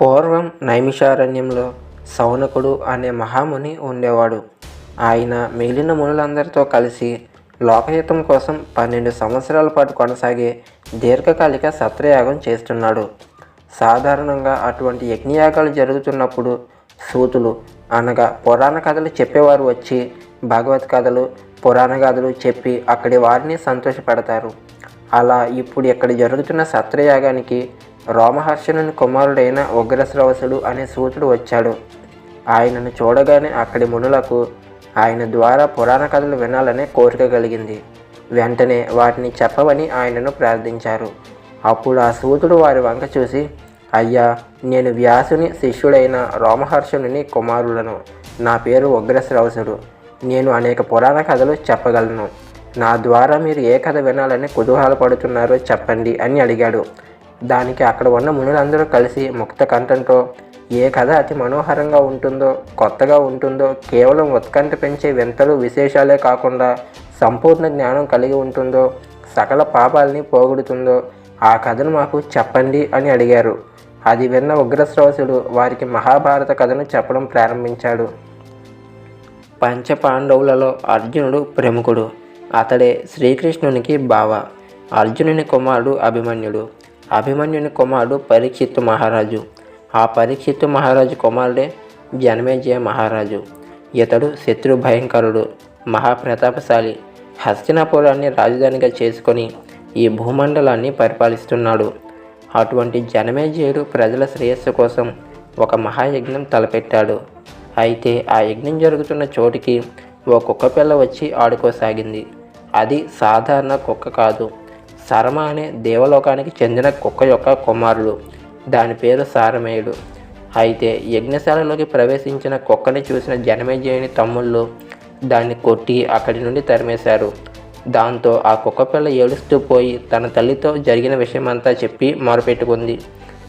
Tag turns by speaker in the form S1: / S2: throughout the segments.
S1: పూర్వం నైమిషారణ్యంలో సౌనకుడు అనే మహాముని ఉండేవాడు. ఆయన మిగిలిన మునులందరితో కలిసి లోకహితం కోసం పన్నెండు సంవత్సరాల పాటు కొనసాగే దీర్ఘకాలిక సత్రయాగం చేస్తున్నాడు. సాధారణంగా అటువంటి యజ్ఞయాగాలు జరుగుతున్నప్పుడు సూతులు అనగా పురాణ కథలు చెప్పేవారు వచ్చి భగవత్ కథలు పురాణ కథలు చెప్పి అక్కడి వారిని సంతోషపెడతారు. అలా ఇప్పుడు ఇక్కడ జరుగుతున్న సత్రయాగానికి రోమహర్షణుని కుమారుడైన ఉగ్రశ్రవసుడు అనే సూతుడు వచ్చాడు. ఆయనను చూడగానే అక్కడి మునులకు ఆయన ద్వారా పురాణ కథలు వినాలనే కోరిక కలిగింది. వెంటనే వాటిని చెప్పమని ఆయనను ప్రార్థించారు. అప్పుడు ఆ సూతుడు వారి వంక చూసి అయ్యా నేను వ్యాసుని శిష్యుడైన రోమహర్షణుని కుమారులను. నా పేరు ఉగ్రశ్రవసుడు నేను అనేక పురాణ కథలు చెప్పగలను. నా ద్వారా మీరు ఏ కథ వినాలని కుతూహలపడుతున్నారో చెప్పండి అని అడిగాడు. దానికి అక్కడ ఉన్న మునులందరూ కలిసి ముక్త కంఠంతో ఏ కథ అతి మనోహరంగా ఉంటుందో కొత్తగా ఉంటుందో కేవలం ఉత్కంఠ పెంచే వింతలు విశేషాలే కాకుండా సంపూర్ణ జ్ఞానం కలిగి ఉంటుందో సకల పాపాలని పోగొడుతుందో ఆ కథను మాకు చెప్పండి అని అడిగారు. అది విన్న ఉగ్రశ్రవసుడు వారికి మహాభారత కథను చెప్పడం ప్రారంభించాడు. పంచపాండవులలో అర్జునుడు ప్రముఖుడు. అతడే శ్రీకృష్ణునికి బావ. అర్జునుని కుమారుడు అభిమన్యుడు. అభిమన్యుని కుమారుడు పరీక్షిత్తు మహారాజు. ఆ పరీక్షిత్తు మహారాజు కుమారుడే జనమేజయ మహారాజు. ఇతడు శత్రు భయంకరుడు మహాప్రతాపశాలి. హస్తినాపురాన్ని రాజధానిగా చేసుకొని ఈ భూమండలాన్ని పరిపాలిస్తున్నాడు. అటువంటి జనమేజయుడు ప్రజల శ్రేయస్సు కోసం ఒక మహాయజ్ఞం తలపెట్టాడు. అయితే ఆ యజ్ఞం జరుగుతున్న చోటికి ఓ కుక్క పిల్ల వచ్చి ఆడుకోసాగింది. అది సాధారణ కుక్క కాదు. శర్మ అనే దేవలోకానికి చెందిన కుక్క యొక్క కుమారుడు. దాని పేరు సారమేయుడు. అయితే యజ్ఞశాలలోకి ప్రవేశించిన కుక్కని చూసిన జనమేజయుని తమ్ముళ్ళు దాన్ని కొట్టి అక్కడి నుండి తరిమేశారు. దాంతో ఆ కుక్క పిల్ల ఏడుస్తూ పోయి తన తల్లితో జరిగిన విషయమంతా చెప్పి మొరపెట్టుకుంది.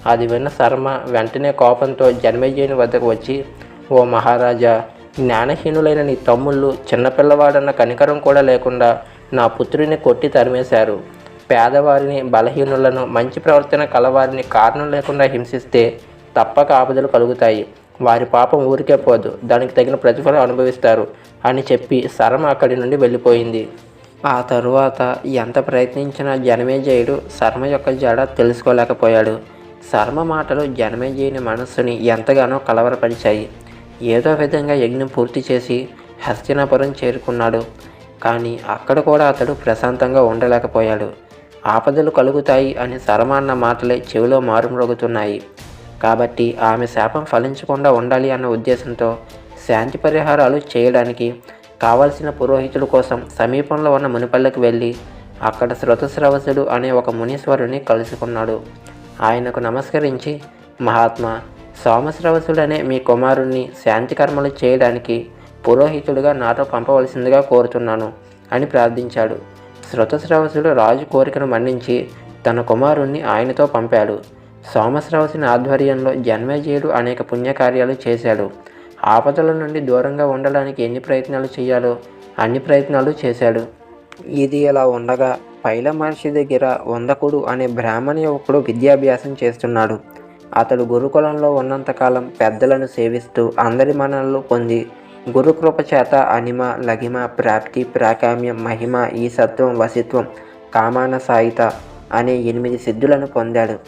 S1: అది విన్న శర్మ వెంటనే కోపంతో జన్మేజయుని వద్దకు వచ్చి ఓ మహారాజా జ్ఞానహీనులైన నీ తమ్ముళ్ళు చిన్నపిల్లవాడన్న కనికరం కూడా లేకుండా నా పుత్రుని కొట్టి తరిమేశారు. పేదవారిని బలహీనులను మంచి ప్రవర్తన కలవారిని కారణం లేకుండా హింసిస్తే తప్పక ఆపదలు కలుగుతాయి. వారి పాపం ఊరికే పోదు. దానికి తగిన ప్రతిఫలం అనుభవిస్తారు అని చెప్పి శరం అక్కడి నుండి వెళ్ళిపోయింది. ఆ తరువాత ఎంత ప్రయత్నించినా జనమేజయుడు శర్మ యొక్క జడ తెలుసుకోలేకపోయాడు. శర్మ మాటలు జనమేజయుని మనస్సుని ఎంతగానో కలవరపరిచాయి. ఏదో విధంగా యజ్ఞం పూర్తి చేసి హస్తినాపురం చేరుకున్నాడు. కానీ అక్కడ కూడా అతడు ప్రశాంతంగా ఉండలేకపోయాడు. ఆపదలు కలుగుతాయి అని సరమాన్న మాటలే చెవిలో మారుమ్రోగుతున్నాయి. కాబట్టి ఆమె శాపం ఫలించకుండా ఉండాలి అన్న ఉద్దేశంతో శాంతి పరిహారాలు చేయడానికి కావలసిన పురోహితుల కోసం సమీపంలో ఉన్న మునిపల్లెకి వెళ్ళి అక్కడ శ్రుతశ్రవసుడు అనే ఒక మునీశ్వరుని కలుసుకున్నాడు. ఆయనకు నమస్కరించి మహాత్మా సోమశ్రవసుడనే మీ కుమారుణ్ణి శాంతి కర్మలు చేయడానికి పురోహితుడిగా నాతో పంపవలసిందిగా కోరుతున్నాను అని ప్రార్థించాడు. శృతశ్రవసుడు రాజు కోరికను మన్నించి తన కుమారుణ్ణి ఆయనతో పంపాడు. సోమశ్రవసుని ఆధ్వర్యంలో జన్మేజయుడు అనేక పుణ్యకార్యాలు చేశాడు. ఆపదల నుండి దూరంగా ఉండడానికి ఎన్ని ప్రయత్నాలు చేయాలో అన్ని ప్రయత్నాలు చేశాడు. ఇది ఇలా ఉండగా పైల మహర్షి దగ్గర వందకుడు అనే బ్రాహ్మణ యువకుడు విద్యాభ్యాసం చేస్తున్నాడు. అతడు గురుకులంలో ఉన్నంతకాలం పెద్దలను సేవిస్తూ అందరి మన్ననలు పొంది గురుకృప చేత అనిమ లగిమ ప్రాప్తి ప్రాకామ్యం మహిమ ఈసత్వం వసిత్వం కామాన సాయిత అనే ఎనిమిది సిద్ధులను పొందాడు.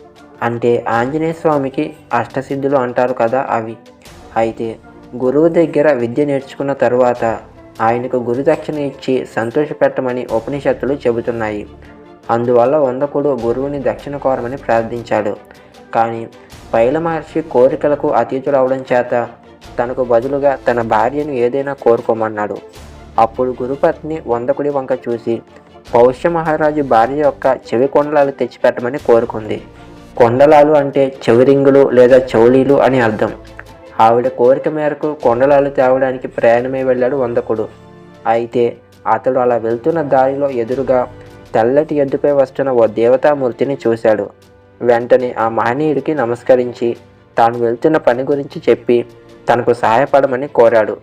S1: అంటే ఆంజనేయ స్వామికి అష్టసిద్ధులు అంటారు కదా అవి. అయితే గురువు దగ్గర విద్య నేర్చుకున్న తరువాత ఆయనకు గురుదక్షిణ ఇచ్చి సంతోషపెట్టమని ఉపనిషత్తులు చెబుతున్నాయి. అందువల్ల వందకుడు గురువుని దక్షిణ కోరమని ప్రార్థించాడు. కానీ పైల మహర్షి కోరికలకు అతీతులవడం చేత తనకు బదులుగా తన భార్యను ఏదైనా కోరుకోమన్నాడు. అప్పుడు గురుపత్ని వందకుడి వంక చూసి పౌష్య మహారాజు భార్య యొక్క చెవి కొండలాలు తెచ్చిపెట్టమని కోరుకుంది. కొండలాలు అంటే చెవిరింగులు లేదా చౌలీలు అని అర్థం. ఆవిడ కోరిక మేరకు కొండలాలు తేవడానికి ప్రయాణమే వెళ్ళాడు వందకుడు. అయితే అతడు అలా వెళ్తున్న దారిలో ఎదురుగా తెల్లటి ఎద్దుపై వస్తున్న ఓ దేవతామూర్తిని చూశాడు. వెంటనే ఆ మహనీయుడికి నమస్కరించి తాను వెళ్తున్న పని గురించి చెప్పి తనకు సహాయపడమని కోరాడు.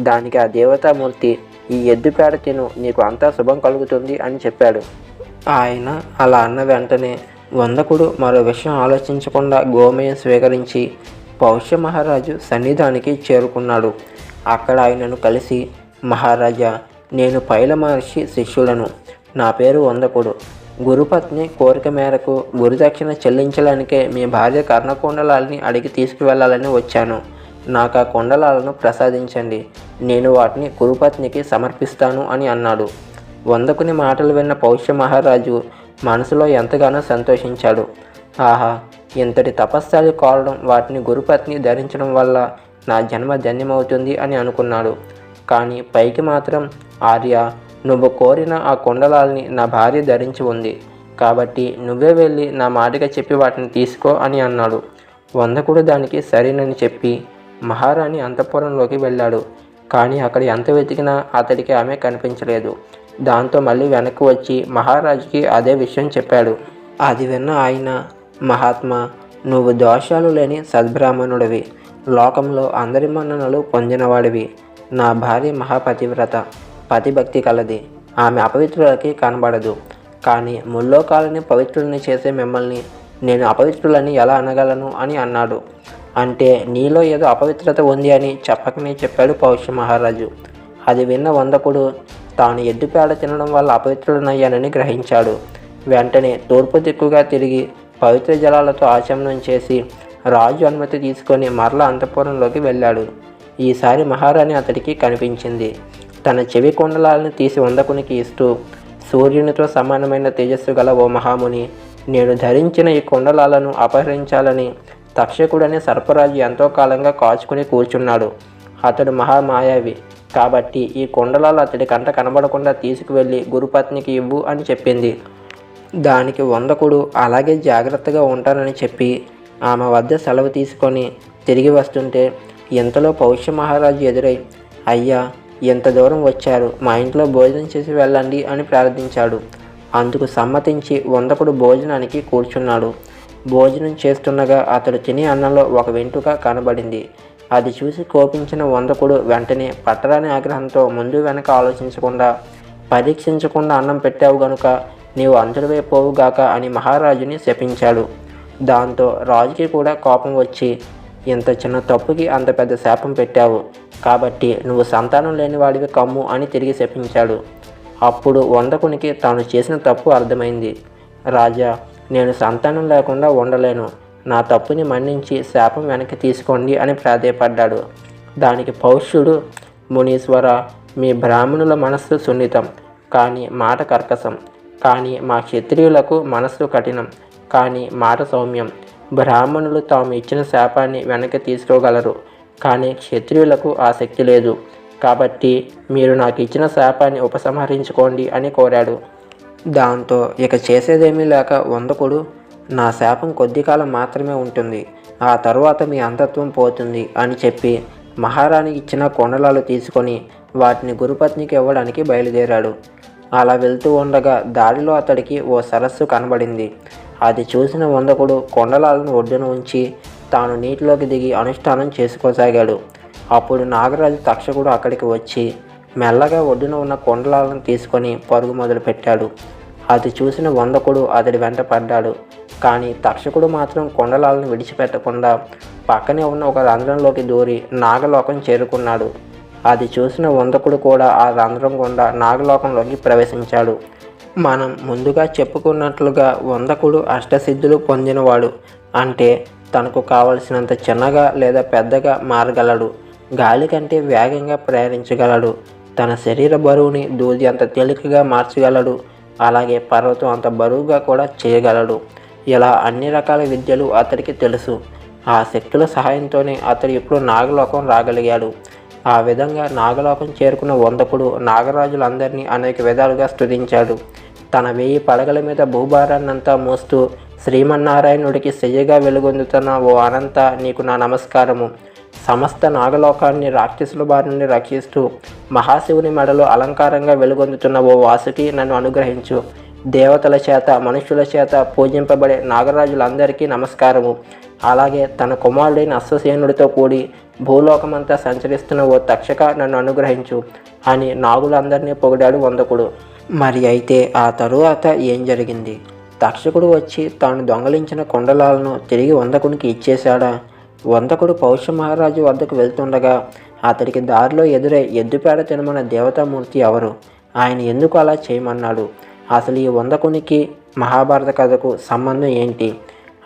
S1: దానికి ఆ దేవతామూర్తి ఈ ఎద్దు పేడ తిను నీకు అంతా శుభం కలుగుతుంది అని చెప్పాడు. ఆయన అలా అన్న వెంటనే వందకుడు మరో విషయం ఆలోచించకుండా గోమయం స్వీకరించి పౌష్య మహారాజు సన్నిధానికి చేరుకున్నాడు. అక్కడ ఆయనను కలిసి మహారాజా నేను పైల మహర్షి శిష్యులను. నా పేరు వందకుడు. గురుపత్ని కోరిక మేరకు గురుదక్షిణ చెల్లించడానికే మీ భార్య కర్ణకుండలాల్ని అడిగి తీసుకువెళ్ళాలని వచ్చాను. నాకు ఆ కుండలాలను ప్రసాదించండి. నేను వాటిని గురుపత్నికి సమర్పిస్తాను అని అన్నాడు. వందకుని మాటలు విన్న పౌష్య మహారాజు మనసులో ఎంతగానో సంతోషించాడు. ఆహా ఇంతటి తపస్సాలు కోరడం వాటిని గురుపత్ని ధరించడం వల్ల నా జన్మ ధన్యమవుతుంది అని అనుకున్నాడు. కానీ పైకి మాత్రం ఆర్య నువ్వు కోరిన ఆ కుండలాల్ని నా భార్య ధరించి ఉంది. కాబట్టి నువ్వే వెళ్ళి నా మాటగా చెప్పి వాటిని తీసుకో అని అన్నాడు. వందకుడు దానికి సరేనని చెప్పి మహారాణి అంతఃపురంలోకి వెళ్ళాడు. కానీ అక్కడ ఎంత వెతికినా అతడికి ఆమె కనిపించలేదు. దాంతో మళ్ళీ వెనక్కి వచ్చి మహారాజుకి అదే విషయం చెప్పాడు. అది విన్న ఆయన మహాత్మా నువ్వు దోషాలు లేని సద్బ్రాహ్మణుడివి. లోకంలో అందరి మన్ననలు పొందినవాడివి. నా భార్య మహాపతివ్రత. పతిభక్తి కలది. ఆమె అపవిత్రులకి కనబడదు. కానీ ముల్లోకాలని పవిత్రుల్ని చేసే మిమ్మల్ని నేను అపవిత్రులని ఎలా అనగలను? అని అన్నాడు. అంటే నీలో ఏదో అపవిత్రత ఉంది అని చెప్పకనే చెప్పాడు పౌష్య మహారాజు. అది విన్న వందకుడు తాను ఎద్దుపేడ తినడం వల్ల అపవిత్రుడనయ్యానని గ్రహించాడు. వెంటనే తూర్పు దిక్కుగా తిరిగి పవిత్ర జలాలతో ఆచమనం చేసి రాజు అనుమతి తీసుకొని మరల అంతఃపురంలోకి వెళ్ళాడు. ఈసారి మహారాణి అతడికి కనిపించింది. తన చెవి కుండలాలను తీసి వందకునికి ఇస్తూ సూర్యునితో సమానమైన తేజస్సు గల ఓ మహాముని నేను ధరించిన ఈ కుండలాలను అపహరించాలని తక్షకుడనే సర్పరాజు ఎంతో కాలంగా కాచుకుని కూర్చున్నాడు. అతడు మహామాయావి. కాబట్టి ఈ కుండలాలు అతడి కంట కనబడకుండా తీసుకువెళ్ళి గురుపత్నికి ఇవ్వు అని చెప్పింది. దానికి వందకుడు అలాగే జాగ్రత్తగా ఉంటానని చెప్పి ఆమె వద్ద సెలవు తీసుకొని తిరిగి వస్తుంటే ఇంతలో పౌష్య మహారాజు ఎదురై అయ్యా ఎంత దూరం వచ్చారు. మా ఇంట్లో భోజనం చేసి వెళ్ళండి అని ప్రార్థించాడు. అందుకు సమ్మతించి వందకుడు భోజనానికి కూర్చున్నాడు. భోజనం చేస్తుండగా అతడు తినే అన్నంలో ఒక వెంటుక కనబడింది. అది చూసి కోపించిన వందకుడు వెంటనే పట్టరాని ఆగ్రహంతో ముందు వెనక ఆలోచించకుండా పరీక్షించకుండా అన్నం పెట్టావు గనుక నీవు అంతటివైపోవుగాక అని మహారాజుని శపించాడు. దాంతో రాజుకి కూడా కోపం వచ్చి ఇంత చిన్న తప్పుకి అంత పెద్ద శాపం పెట్టావు. కాబట్టి నువ్వు సంతానం లేని వాడివి కమ్ము అని తిరిగి శపించాడు. అప్పుడు వందకునికి తాను చేసిన తప్పు అర్థమైంది. రాజా నేను సంతానం లేకుండా ఉండలేను. నా తప్పుని మన్నించి శాపం వెనక్కి తీసుకోండి అని ప్రాధేయపడ్డాడు. దానికి పౌష్యుడు మునీశ్వర మీ బ్రాహ్మణుల మనస్సు సున్నితం కానీ మాట కర్కశం కానీ మా క్షత్రియులకు మనస్సు కఠినం కానీ మాట సౌమ్యం. బ్రాహ్మణులు తాము ఇచ్చిన శాపాన్ని వెనక్కి తీసుకోగలరు కానీ క్షత్రియులకు ఆ శక్తి లేదు. కాబట్టి మీరు నాకు ఇచ్చిన శాపాన్ని ఉపసంహరించుకోండి అని కోరాడు. దాంతో ఇక చేసేదేమీ లేక వందకుడు నా శాపం కొద్ది కాలం మాత్రమే ఉంటుంది. ఆ తరువాత మీ అంతత్వం పోతుంది అని చెప్పి మహారాణి ఇచ్చిన కొండలాలు తీసుకొని వాటిని గురుపత్నికి ఇవ్వడానికి బయలుదేరాడు. అలా వెళ్తూ ఉండగా దారిలో అతడికి ఓ సరస్సు కనబడింది. అది చూసిన వందకుడు కొండలాలను ఒడ్డున ఉంచి తాను నీటిలోకి దిగి అనుష్ఠానం చేసుకోసాగాడు. అప్పుడు నాగరాజు తక్షకుడు అక్కడికి వచ్చి మెల్లగా ఒడ్డున ఉన్న కొండలాలను తీసుకొని పరుగు మొదలుపెట్టాడు. అది చూసిన వందకుడు అతడి వెంట పడ్డాడు. కానీ తక్షకుడు మాత్రం కొండలాలను విడిచిపెట్టకుండా పక్కనే ఉన్న ఒక రంధ్రంలోకి దూరి నాగలోకం చేరుకున్నాడు. అది చూసిన వందకుడు కూడా ఆ రంధ్రం గుండా నాగలోకంలోకి ప్రవేశించాడు. మనం ముందుగా చెప్పుకున్నట్లుగా వందకుడు అష్టసిద్ధులు పొందినవాడు. అంటే తనకు కావలసినంత చిన్నగా లేదా పెద్దగా మారగలడు. గాలి కంటే వేగంగా ప్రయాణించగలడు. తన శరీర బరువుని దూది అంత తేలికగా మార్చగలడు. అలాగే పర్వతం అంత బరువుగా కూడా చేయగలడు. ఇలా అన్ని రకాల విద్యలు అతడికి తెలుసు. ఆ శక్తుల సహాయంతోనే అతడు ఇప్పుడు నాగలోకం రాగలిగాడు. ఆ విధంగా నాగలోకం చేరుకున్న వందకుడు నాగరాజులందరినీ అనేక విధాలుగా స్తుతించాడు. తన వెయ్యి పడగల మీద భూభారాన్నంతా మోస్తూ శ్రీమన్నారాయణుడికి సెయ్యగా వెలుగొందుతున్న ఓ అనంత నీకు నా నమస్కారము. సమస్త నాగలోకాన్ని రాక్షసుల బారి నుండి రక్షిస్తూ మహాశివుని మెడలో అలంకారంగా వెలుగొందుతున్న ఓ వాసుకి నన్ను అనుగ్రహించు. దేవతల చేత మనుషుల చేత పూజింపబడే నాగరాజులందరికీ నమస్కారము. అలాగే తన కుమారుడైన అశ్వసేనుడితో కూడి భూలోకమంతా సంచరిస్తున్న ఓ తక్షక నన్ను అనుగ్రహించు. అని నాగులందరినీ పొగిడాడు వందకుడు. మరి అయితే ఆ తరువాత ఏం జరిగింది? తక్షకుడు వచ్చి తాను దొంగలించిన కుండలాలను తిరిగి వందకునికి ఇచ్చేశాడా? వందకుడు పౌష్య మహారాజు వద్దకు వెళ్తుండగా అతడికి దారిలో ఎదురై ఎద్దుపేడ తినమన్న దేవతామూర్తి ఎవరు? ఆయన ఎందుకు అలా చేయమన్నాడు? అసలు ఈ వందకునికి మహాభారత కథకు సంబంధం ఏంటి?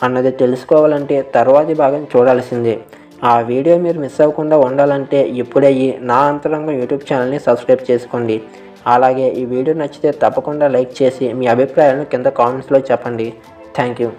S1: అన్నది తెలుసుకోవాలంటే తర్వాతి భాగం చూడాల్సిందే. ఆ వీడియో మీరు మిస్ అవ్వకుండా ఉండాలంటే ఇప్పుడే ఈ నా అంతరంగం యూట్యూబ్ ఛానల్ని సబ్స్క్రైబ్ చేసుకోండి. అలాగే ఈ వీడియో నచ్చితే తప్పకుండా లైక్ చేసి మీ అభిప్రాయాలను కింద కామెంట్స్లో చెప్పండి. Thank you.